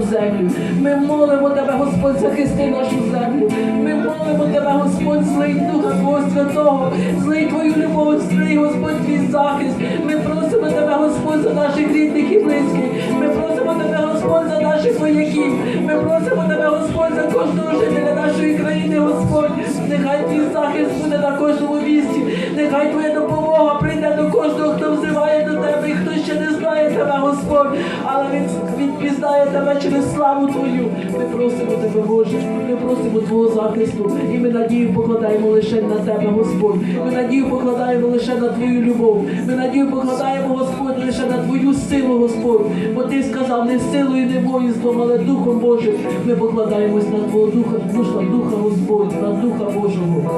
нашу землю. Ми молимо тебе, Господь, захисти нашу землю. Ми молимо тебе, Господь, злий Духа Твого Святого, злий Твою любов, злий, Господь, твій захист. Ми просимо тебе, Господь, за наших рідних і близьких. Ми просимо тебе, Господь, за наших вояків. Ми просимо тебе, Господь, за кожного жителя нашої країни, Господь. Нехай твій захист буде на кожному місці. Нехай твоя допомога тебе, але він, він пізнає тебе через славу Твою. Ми просимо тебе, Боже, ми просимо Твого захисту, і ми надію покладаємо лише на тебе, Господь. Ми надію покладаємо лише на Твою любов. Ми надію покладаємо, Господь, лише на Твою силу, Господь. Бо Ти сказав не силою, не воїнством, але Духом Божим. Ми покладаємось на Твого Духа, душа, Духа Господь, на Духа Божого.